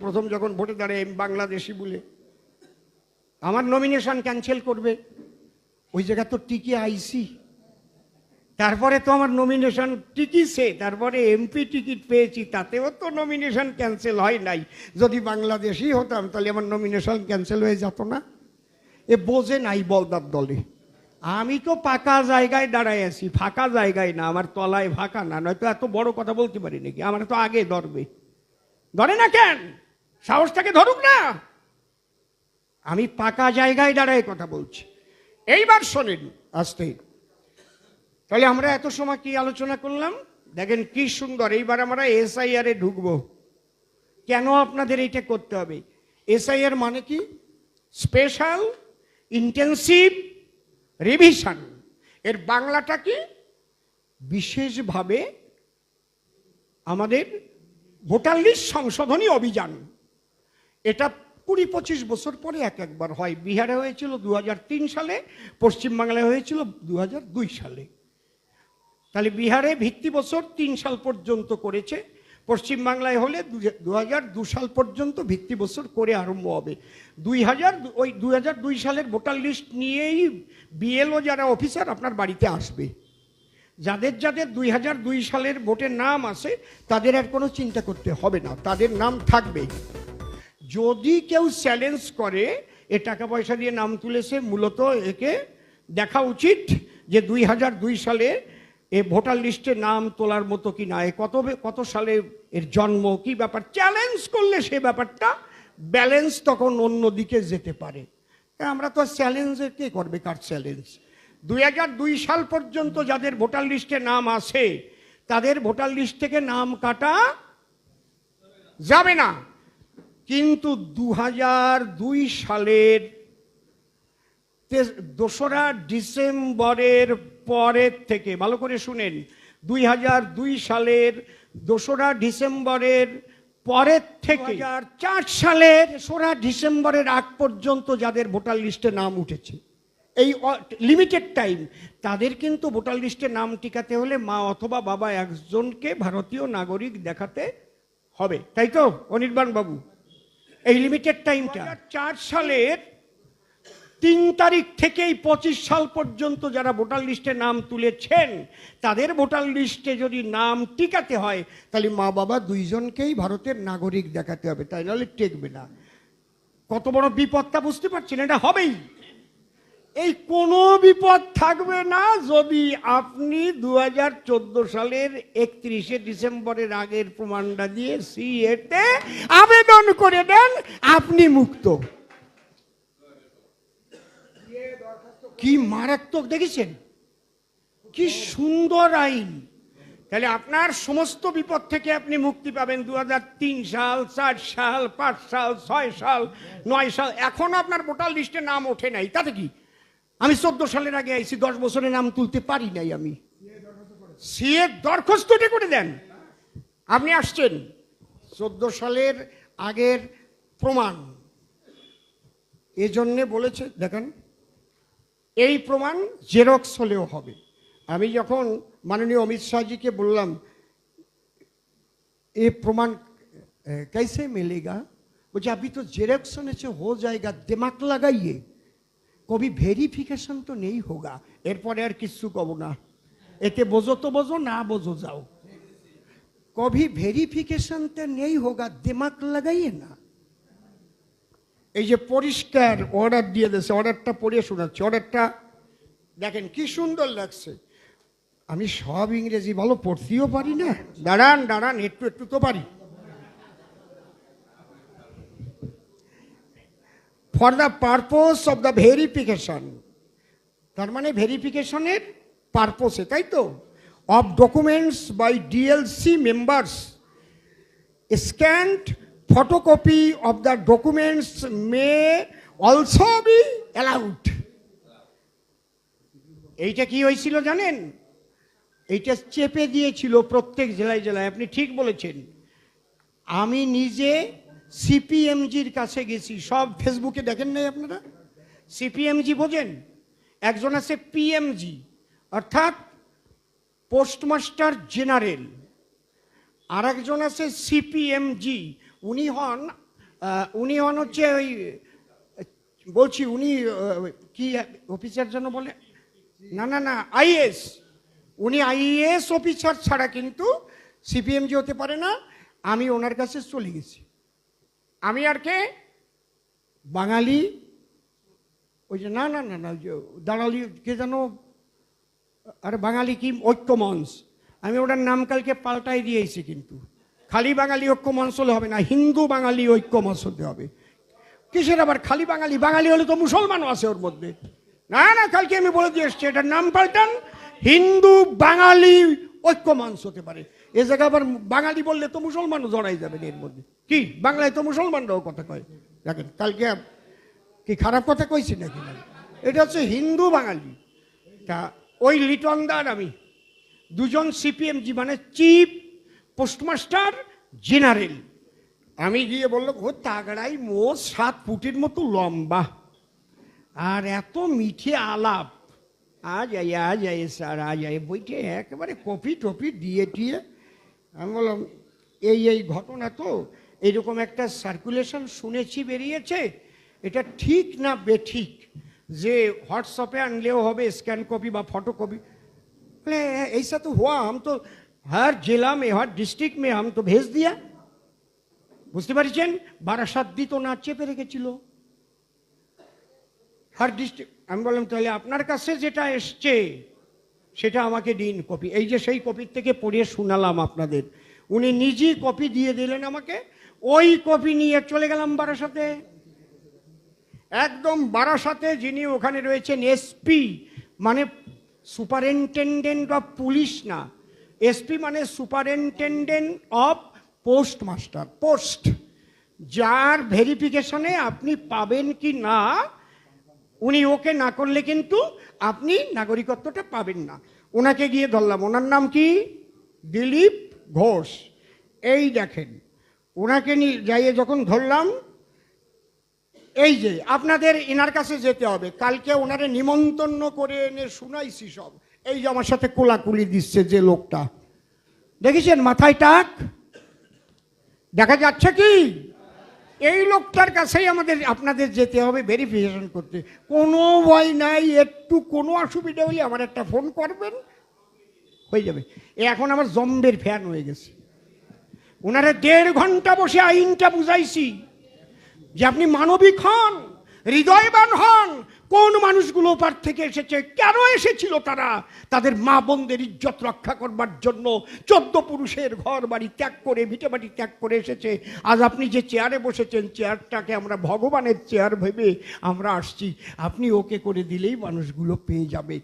প্রথম যখন ভোটে দাঁড়ায় বাংলাদেশি বলে, আমার নমিনেশন ক্যান্সেল করবে। ওই জায়গা তো টিকে আইসি। তারপরে তো আমার নমিনেশন টিকিছে তারপরে এমপি টিকিট পেয়েছি, তাতেও তো নমিনেশন ক্যান্সেল হয় নাই। যদি বাংলাদেশি হতাম, তাহলে আমার নমিনেশন ক্যান্সেল হয়ে যেত না। এ বোঝে নাই বলদার দলে। আমি তো পাকা জায়গায় দাঁড়ায় আছি, ফাঁকা জায়গায় না, আমার তলায় ফাঁকা না, নয়তো এত বড় কথা বলতে পারি নাকি? আমার তো আগে ধরবে। ধরে না কেন? সাহসটাকে ধরুক না। আমি পাকা জায়গায় দাঁড়ায় কথা বলছি। এইবার শোনেন। আসতে। তাহলে আমরা এত সময় কি আলোচনা করলাম? দেখেন কি সুন্দর এইবার আমরা এসআইআর এ ঢুকবো। কেন আপনাদের এইটা করতে হবে? এসআইআর মানে কি? Special intensive revision. এর বাংলাটা কি? বিশেষভাবে আমাদের ভোটার লিস্ট সংশোধনী অভিযান। এটা কুড়ি পঁচিশ বছর পরে এক একবার হয়। বিহারে হয়েছিল দু হাজার তিন সালে পশ্চিমবাংলায় হয়েছিল দু হাজার দুই সালে। তাহলে বিহারে ভিত্তি বছর তিন সাল পর্যন্ত করেছে। পশ্চিমবাংলায় হলে দু হাজার দু সাল পর্যন্ত ভিত্তি বছর করে আরম্ভ হবে। দুই হাজার ওই দু হাজার দুই সালের ভোটার লিস্ট নিয়েই বিএলও যারা অফিসার, আপনার বাড়িতে আসবে। যাদের যাদের দুই হাজার দুই সালের ভোটের নাম আছে, তাদের আর কোনো চিন্তা করতে হবে না। তাদের নাম থাকবে যদি কেউ চ্যালেঞ্জ করে, এ টাকা পয়সা দিয়ে নাম তুলেছে, মূলত একে দেখা উচিত যে দুই হাজার দুই সালে এ ভোটার লিস্টে নাম তোলার মতো কি না, এ কত কত সালে এর জন্ম, কি ব্যাপার? চ্যালেঞ্জ করলে সে ব্যাপারটা ব্যালেন্স তখন অন্য দিকে যেতে পারে। আমরা তো চ্যালেঞ্জে কে করবে? কার চ্যালেঞ্জ দুই হাজার দুই সাল পর্যন্ত যাদের ভোটার লিস্টে নাম আছে, তাদের ভোটার লিস্ট থেকে নাম কাটা যাবে না। কিন্তু দু হাজার দুই সালের দোসরা ডিসেম্বরের পরের থেকে ভালো করে শুনেন দুই হাজার দুই সালের দোসরা ডিসেম্বরের পরের থেকে চার সালের দোসরা ডিসেম্বরের আগ পর্যন্ত যাদের ভোটার লিস্টে নাম উঠেছে এই লিমিটেড টাইম তাদের কিন্তু ভোটার লিস্টে নাম টিকাতে হলে মা অথবা বাবা একজনকে ভারতীয় নাগরিক দেখাতে হবে তাই তো অনির্বাণ বাবু? এই লিমিটেড টাইমটা চার সালের তিন তারিখ থেকেই পঁচিশ সাল পর্যন্ত যারা ভোটার লিস্টে নাম তুলেছেন, তাদের ভোটার লিস্টে যদি নাম টিকাতে হয়, তাহলে মা বাবা দুইজনকেই ভারতের নাগরিক দেখাতে হবে, তাই নাহলে টেকবে না। কত বড় বিপদটা বুঝতে পারছেন এটা হবেই। এই কোনো বিপদ থাকবে না যদি আপনি দু হাজার চোদ্দ সালের একত্রিশে ডিসেম্বরের আগের প্রমাণটা দিয়ে সিএতে আবেদন করে দেন, আপনি মুক্ত। কি মারাত্মক দেখেছেন? কি সুন্দর আইন। তাহলে আপনার সমস্ত বিপদ থেকে আপনি মুক্তি পাবেন দু হাজার তিন সাল, চার সাল, পাঁচ সাল, ছয় সাল, নয় সাল। এখনও আপনার ভোটার লিস্টে নাম ওঠে নাই। তাতে কি? আমি চোদ্দ সালের আগে আইছি দশ বছরের নাম তুলতে পারি নাই আমি সিএ দরখাস্তটা করে দেন আপনি আসছেন চোদ্দ সালের আগের প্রমাণ এজন্যে বলেছে দেখেন এই প্রমাণ জেরক্স হলেও হবে আমি যখন মাননীয় অমিত শাহজিকে বললাম ये प्रमाण अ, कैसे मिलेगा मुझे अभी तो जेरक्स होने से हो जाएगा दिमाग लगाइए কবি ভেরিফিকেশন তো নেই হোগা, এরপরে আর কিচ্ছু কব না। এতে বোঝো তো বোঝো, না বোঝো যাও। কবি ভেরিফিকেশন তো নেই হোগা, দিমাগ লাগাইয়ে না। এই যে পরিষ্কার অর্ডার দিয়ে দিয়েছে অর্ডারটা পড়ে শোনাচ্ছি। অর্ডারটা দেখেন কি সুন্দর লাগছে। আমি সব ইংরেজি ভালো পড়তেও পারি না। দাঁড়ান দাঁড়ান, একটু একটু তো পারি। For the purpose of the verification তার মানে ভেরিফিকেশনের পারপোসে তাই তো? Of documents by DLC members scanned photocopy of the documents may also be allowed এইটা কি হয়েছিল জানেন? এইটা চেপে দিয়েছিল প্রত্যেক জেলায় জেলায়। আপনি ঠিক বলেছেন। আমি নিজে সিপিএমজির কাছে গেছি। সব ফেসবুকে দেখেন নাই আপনারা? সিপিএমজি বোঝেন? একজন আছে পিএমজি, অর্থাৎ পোস্টমাস্টার জেনারেল। আর একজন আছে সিপিএমজি। উনি হন উনি হন হচ্ছে ওই, বলছি উনি কি অফিসার যেন বলে? না না না আইএস উনি আইএস অফিসার ছাড়া কিন্তু সিপিএমজি হতে পারে না। আমি ওনার কাছে চলে গেছি। আমি আর কে? বাঙালি? ওই যে, না না না না দাঁড়ালি কে যেন, আরে বাঙালি কি, ঐক্য মঞ্চ। আমি ওটার নাম কালকে পাল্টাই দিয়েছি কিন্তু। খালি বাঙালি ঐক্য মঞ্চ হলে হবে না, হিন্দু বাঙালি ঐক্য মঞ্চ হতে হবে। কিসের আবার খালি বাঙালি? বাঙালি হলে তো মুসলমানও আছে ওর মধ্যে। না না, কালকে আমি বলে দিয়ে এসছি এটার নাম পাল্টান, হিন্দু বাঙালি ঐক্য মঞ্চ হতে পারে। এ জায়গায় আবার বাঙালি বললে তো মুসলমানও জড়াই যাবেন এর মধ্যে। কি? বাংলায় তো মুসলমানরাও কথা কয়। দেখেন কালকে কি খারাপ কথা কইছি নাকি? এটা হচ্ছে হিন্দু বাঙালি। তা ওই লিটনদার আমি। দুজন সিপিএমজি মানে চিফ পোস্টমাস্টার জেনারেল। আমি গিয়ে বলল ও তাগড়াই মোষ সাত ফুটের মতো লম্বা। আর এত মিঠে আলাপ। আজ আই আজ আই স্যার আজ আই বইটে একেবারে কপি টপি দিয়ে টিয়ে আমি বললাম এই এই ঘটনা তো এইরকম একটা সার্কুলেশন শুনেছি বেরিয়েছে এটা ঠিক না বেঠিক যে হোয়াটসঅ্যাপে আনলেও হবে স্ক্যান কপি বা ফটো কপি बोले ऐसा तो हुआ हम तो हर जिला में हर डिस्ट्रिक्ट में हम तो भेज दिया বুঝতে পারছেন বারাসাত তো না চেপে রেখেছিল হার ডিস্ট্রিক্ট আমি বললাম তাহলে আপনার কাছে যেটা এসছে সেটা আমাকে দিন কপি। এই যে সেই কপির থেকে পড়িয়ে শোনালাম আপনাদের। উনি নিজেই কপি দিয়ে দিলেন আমাকে। ওই কপি নিয়ে চলে গেলাম বারাসাতে। একদম বারাসাতে যিনি ওখানে রয়েছেন এসপি মানে সুপারিনটেন্ডেন্ট অফ পুলিশ না। এসপি মানে superintendent of post master post. যার ভেরিফিকেশনে আপনি পাবেন কি না উনি ওকে না করলে কিন্তু আপনি নাগরিকত্বটা পাবেন না। ওনাকে গিয়ে ধরলাম। ওনার নাম কি? দিলীপ ঘোষ। এই দেখেন, ওনাকে নিয়ে যাইয়ে যখন ধরলাম, এই যে আপনাদের এনার কাছে যেতে হবে। কালকে ওনারে নিমন্ত্রণ করে এনে শুনাইছি সব। এই যে আমার সাথে কোলাকুলি দিচ্ছে যে লোকটা। দেখেছেন মাথায় টাক? দেখা যাচ্ছে কি? এই লোকটার কাছেই আমাদের, আপনাদের যেতে হবে ভেরিফিকেশন করতে। কোনো ভয় নাই, একটু কোনো অসুবিধা হলে আমার একটা ফোন করবেন, হয়ে যাবে। এখন আমার জম্বের ফ্যান হয়ে গেছে। ওনারা দেড় ঘণ্টা বসে আইনটা বুঝাইছি যে আপনি মানবিক হন, হৃদয়বান হন কোন মানুষগুলো ওপার থেকে এসেছে? কেন এসেছিল তারা? তাদের মা বোনদের ইজ্জত রক্ষা করবার জন্য চোদ্দ পুরুষের ঘর বাড়ি ত্যাগ করে, ভিটে বাড়ি ত্যাগ করে এসেছে। আজ আপনি যে চেয়ারে বসেছেন চেয়ারটাকে আমরা ভগবানের চেয়ার ভেবে আমরা আসছি। আপনি ওকে করে দিলেই মানুষগুলো পেয়ে যাবে।